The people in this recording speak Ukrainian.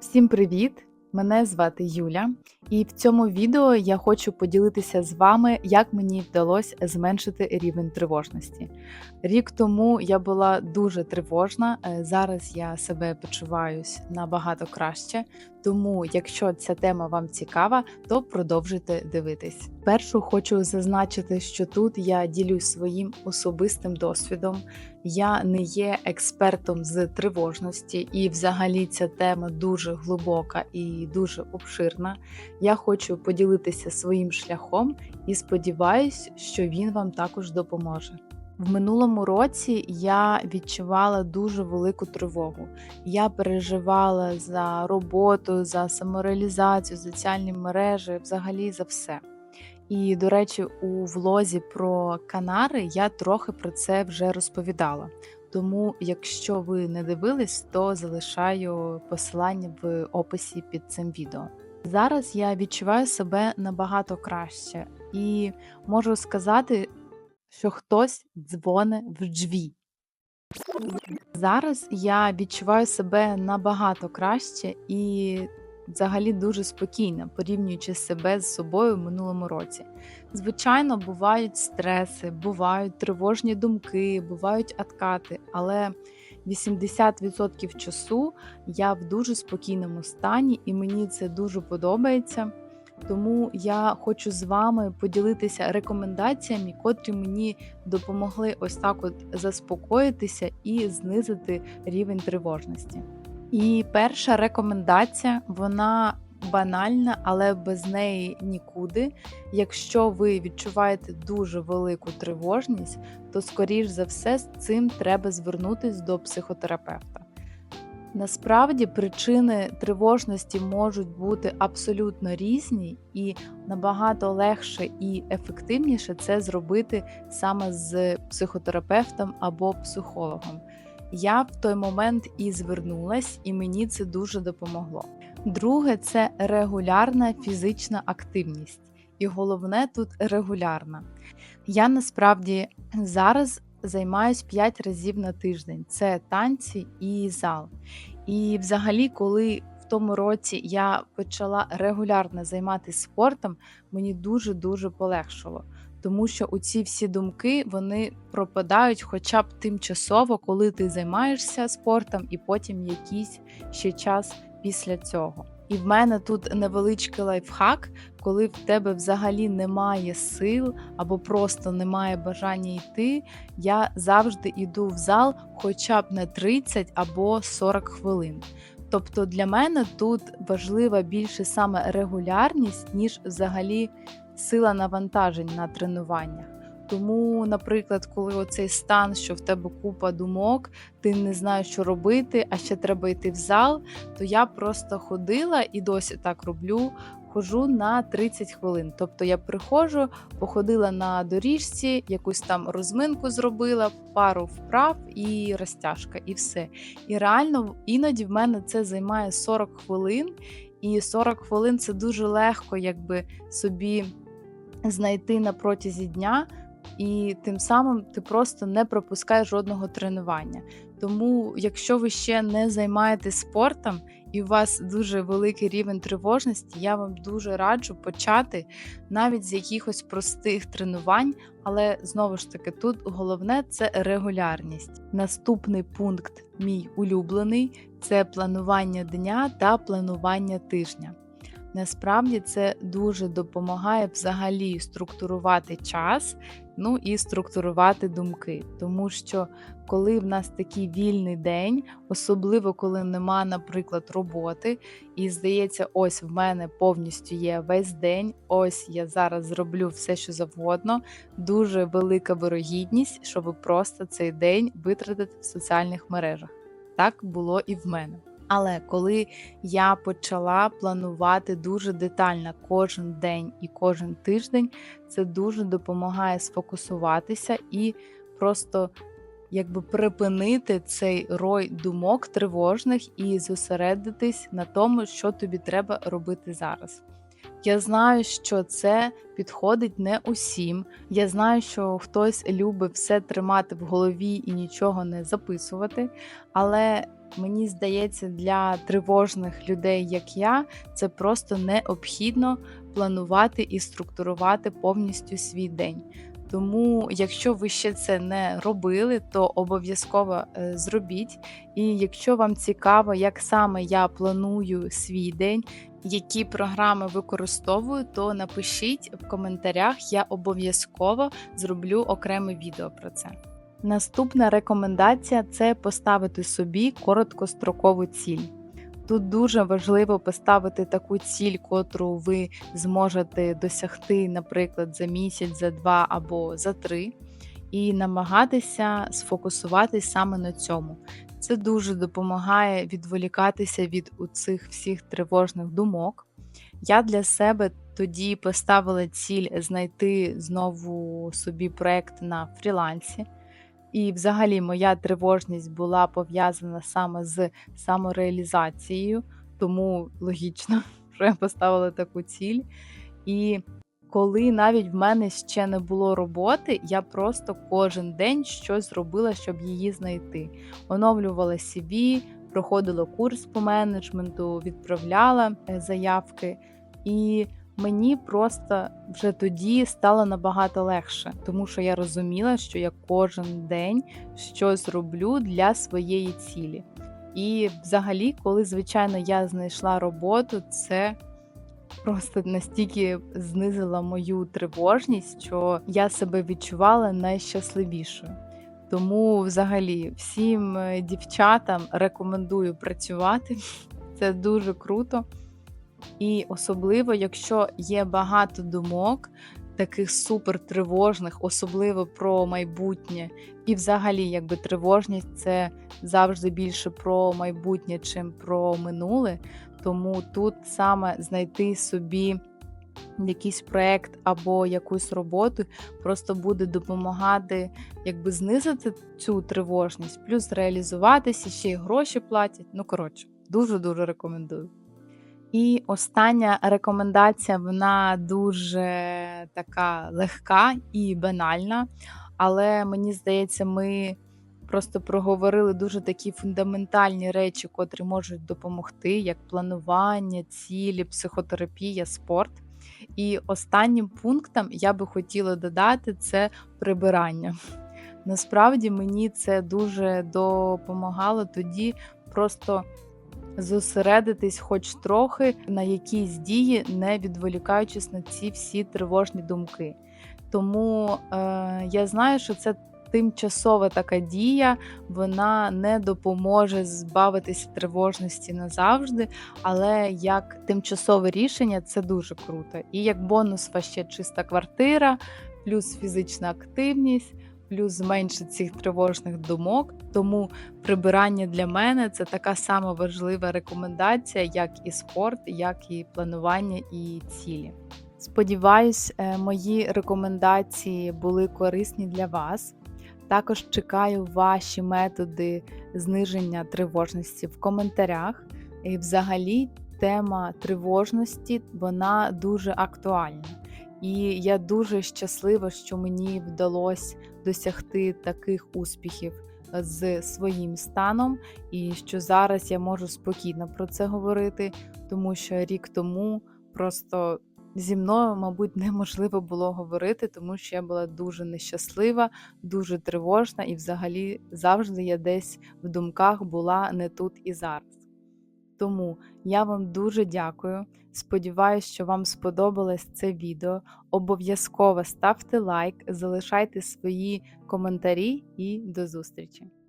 Всім привіт! Мене звати Юля, і в цьому відео я хочу поділитися з вами, як мені вдалося зменшити рівень тривожності. Рік тому я була дуже тривожна, е, зараз я себе почуваюсь набагато краще. Тому, якщо ця тема вам цікава, то продовжуйте дивитись. Першу хочу зазначити, що тут я ділюсь своїм особистим досвідом. Я не є експертом з тривожності, і взагалі ця тема дуже глибока і дуже обширна. Я хочу поділитися своїм шляхом і сподіваюсь, що він вам також допоможе. В минулому році я відчувала дуже велику тривогу. Я переживала за роботу, за самореалізацію, за соціальні мережі, взагалі за все. І, до речі, у влозі про Канари я трохи про це вже розповідала. Тому, якщо ви не дивились, то залишаю посилання в описі під цим відео. Зараз я відчуваю себе набагато краще і можу сказати, що хтось дзвоне в джві. Зараз я відчуваю себе набагато краще і взагалі дуже спокійно, порівнюючи себе з собою в минулому році. Звичайно, бувають стреси, бувають тривожні думки, бувають откати, але 80% часу я в дуже спокійному стані, і мені це дуже подобається. Тому я хочу з вами поділитися рекомендаціями, котрі мені допомогли ось так от заспокоїтися і знизити рівень тривожності. І перша рекомендація, вона банальна, але без неї нікуди. Якщо ви відчуваєте дуже велику тривожність, то скоріш за все з цим треба звернутися до психотерапевта. Насправді причини тривожності можуть бути абсолютно різні, і набагато легше і ефективніше це зробити саме з психотерапевтом або психологом. Я в той момент і звернулась, і мені це дуже допомогло. Друге це регулярна фізична активність. І головне тут регулярна. Я насправді зараз займаюсь 5 разів на тиждень: це танці і зал. І взагалі, коли в тому році я почала регулярно займатися спортом, мені дуже-дуже полегшало. Тому що оці всі думки вони пропадають хоча б тимчасово, коли ти займаєшся спортом, і потім якийсь ще час після цього. І в мене тут невеличкий лайфхак, коли в тебе взагалі немає сил або просто немає бажання йти. Я завжди йду в зал хоча б на 30 або 40 хвилин. Тобто для мене тут важлива більше саме регулярність, ніж взагалі сила навантажень на тренуваннях. Тому, наприклад, коли оцей стан, що в тебе купа думок, ти не знаєш, що робити, а ще треба йти в зал, то я просто ходила і досі так роблю. Хожу на 30 хвилин. Тобто я приходжу, походила на доріжці, якусь там розминку зробила, пару вправ і розтяжка, і все. І реально іноді в мене це займає 40 хвилин, і 40 хвилин це дуже легко, якби собі знайти на протязі дня, і тим самим ти просто не пропускаєш жодного тренування. Тому, якщо ви ще не займаєтесь спортом і у вас дуже великий рівень тривожності, я вам дуже раджу почати навіть з якихось простих тренувань, але знову ж таки, тут головне це регулярність. Наступний пункт, мій улюблений, це планування дня та планування тижня. Насправді це дуже допомагає взагалі структурувати час, ну і структурувати думки. Тому що коли в нас такий вільний день, особливо коли нема, наприклад, роботи, і здається, ось в мене повністю є весь день, ось я зараз зроблю все, що завгодно. Дуже велика вирогідність, що ви просто цей день витратите в соціальних мережах. Так було і в мене. Але коли я почала планувати дуже детально кожен день і кожен тиждень, це дуже допомагає сфокусуватися і просто якби припинити цей рой думок тривожних і зосередитись на тому, що тобі треба робити зараз. Я знаю, що це підходить не усім. Я знаю, що хтось любить все тримати в голові і нічого не записувати. Але Мені здається, для тривожних людей, як я, це просто необхідно планувати і структурувати повністю свій день. Тому, якщо ви ще це не робили, то обов'язково е, зробіть. І якщо вам цікаво, як саме я планую свій день, які програми використовую, то напишіть в коментарях, я обов'язково зроблю окреме відео про це. Наступна рекомендація це поставити собі короткострокову ціль. Тут дуже важливо поставити таку ціль, котру ви зможете досягти, наприклад, за місяць, за два або за три, і намагатися сфокусуватись саме на цьому. Це дуже допомагає відволікатися від цих всіх тривожних думок. Я для себе тоді поставила ціль знайти знову собі проект на фрілансі. І, взагалі, моя тривожність була пов'язана саме з самореалізацією, тому логічно, що я поставила таку ціль. І коли навіть в мене ще не було роботи, я просто кожен день щось робила, щоб її знайти. Оновлювала CV, проходила курс по менеджменту, відправляла е, заявки. І мені просто вже тоді стало набагато легше, тому що я розуміла, що я кожен день щось роблю для своєї цілі. І взагалі, коли, звичайно, я знайшла роботу, це просто настільки знизило мою тривожність, що я себе відчувала найщасливішою. Тому, взагалі, всім е, дівчатам рекомендую працювати. Це дуже круто. І особливо, якщо є багато думок, таких супер тривожних, особливо про майбутнє. І взагалі, якби тривожність це завжди більше про майбутнє, чим про минуле. Тому тут саме знайти собі якийсь проект або якусь роботу просто буде допомагати якби знизити цю тривожність, плюс реалізуватися, ще й гроші платять. Ну, коротше, дуже-дуже рекомендую. І остання рекомендація, вона дуже така легка і банальна, але мені здається, ми просто проговорили дуже такі фундаментальні речі, котрі можуть допомогти, як планування, цілі, психотерапія, спорт. І останнім пунктом я би хотіла додати це прибирання. Насправді мені це дуже допомагало тоді просто зосередитись хоч трохи на якійсь дії, не відволікаючись на ці всі тривожні думки. Тому е, я знаю, що це тимчасова така дія, вона не допоможе збавитися тривожності назавжди, але як тимчасове рішення це дуже круто. І як бонус ще чиста квартира, плюс фізична активність плюс зменшить цих тривожних думок. Тому прибирання для мене це така сама важлива рекомендація, як і спорт, як і планування і цілі. Сподіваюсь, е, мої рекомендації були корисні для вас. Також чекаю ваші методи зниження тривожності в коментарях. І взагалі тема тривожності вона дуже актуальна. І я дуже щаслива, що мені вдалося досягти таких успіхів е, з своїм станом, і що зараз я можу спокійно про це говорити, тому що рік тому просто зі мною, мабуть, неможливо було говорити, тому що я була дуже нещаслива, дуже тривожна, і взагалі завжди я десь в думках була не тут і зараз. Тому я вам дуже дякую. Сподіваюсь, що вам сподобалось це відео. Обов'язково ставте лайк, залишайте свої коментарі і до зустрічі!